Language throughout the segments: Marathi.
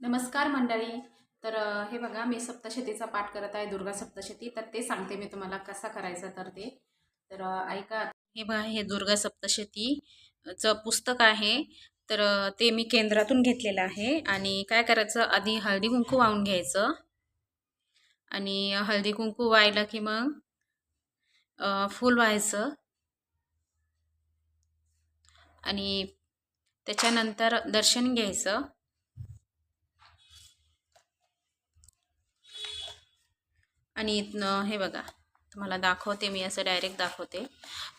नमस्कार मंडळी. तर हे बघा मी सप्तशतीचा पाठ करत आहे दुर्गा सप्तशती. तर ते सांगते मी तुम्हाला कसा करायचा तर ते. तर ऐका. हे बघा हे दुर्गा सप्तशतीचं पुस्तक आहे. तर ते मी केंद्रातून घेतलेलं आहे. आणि काय करायचं? आधी हळदी कुंकू वाहून घ्यायचं. आणि हळदी कुंकू वाहिलं की मग फूल व्हायचं. आणि त्याच्यानंतर दर्शन घ्यायचं. आणि न- हे बघा तुम्हाला दाखवते मी असं डायरेक्ट दाखवते.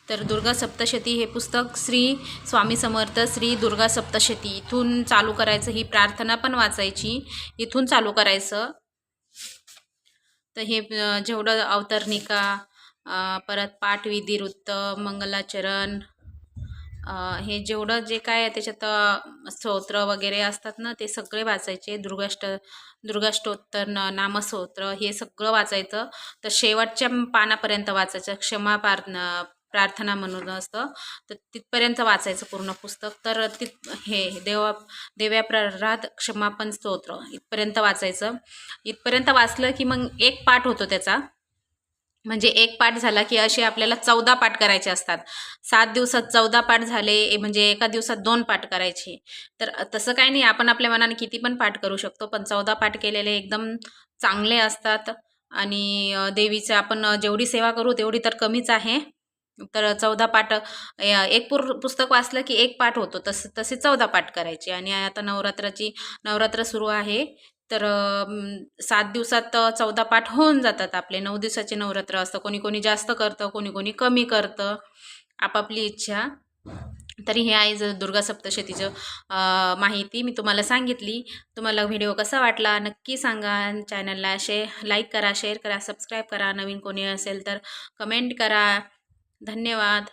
तर दुर्गा सप्तशती हे पुस्तक श्री स्वामी समर्थ श्री दुर्गा सप्तशती. इथून चालू करायचं ही प्रार्थना पण वाचायची. इथून चालू करायचं. तर हे जेवढं अवतरणिका परत पाठविधी वृत्त मंगलाचरण हे जेवढं जे काय त्याच्यात स्तोत्र वगैरे असतात ना ते सगळे वाचायचे. दुर्गाष्ट दुर्गाष्टोत्तर न नामस्तोत्र हे सगळं वाचायचं. तर शेवटच्या पानापर्यंत वाचायचं. क्षमा प्रार्थना प्रार्थना म्हणून असतं. तर तिथपर्यंत वाचायचं पूर्ण पुस्तक. तर तिथ हे देवा देव्याप्रराध क्षमापण स्तोत्र. इथपर्यंत वाचायचं. इथपर्यंत वाचलं की मग एक पाठ होतो त्याचा. म्हणजे एक पाठ झाला की असे आपल्याला चौदा पाठ करायचे असतात. सात दिवसात चौदा पाठ झाले म्हणजे एका दिवसात दोन पाठ करायचे. तर तसं काही नाही आपण आपल्या मनाने किती पण पाठ करू शकतो पण चौदा पाठ केलेले एकदम चांगले असतात. आणि देवीचं आपण जेवढी सेवा करू तेवढी तर कमीच आहे. तर चौदा पाठ एक पूर पुस्तक वाचलं की एक पाठ होतो तस तसे चौदा पाठ करायचे. आणि आता नवरात्राची नवरात्र सुरू आहे. तर सात दिवसात चौदा पाठ होऊन जातात आपले. नऊ दिवसाचे नवरात्र असतं. कोणी कोणी जास्त करतं कोणी कोणी कमी करतं आपापली इच्छा. तरी हे आहे जर दुर्गा सप्तशतीचं माहिती मी तुम्हाला सांगितली. तुम्हाला व्हिडिओ कसा वाटला नक्की सांगा. चॅनलला शे लाईक करा शेअर करा सबस्क्राईब करा. नवीन कोणी असेल तर कमेंट करा. धन्यवाद.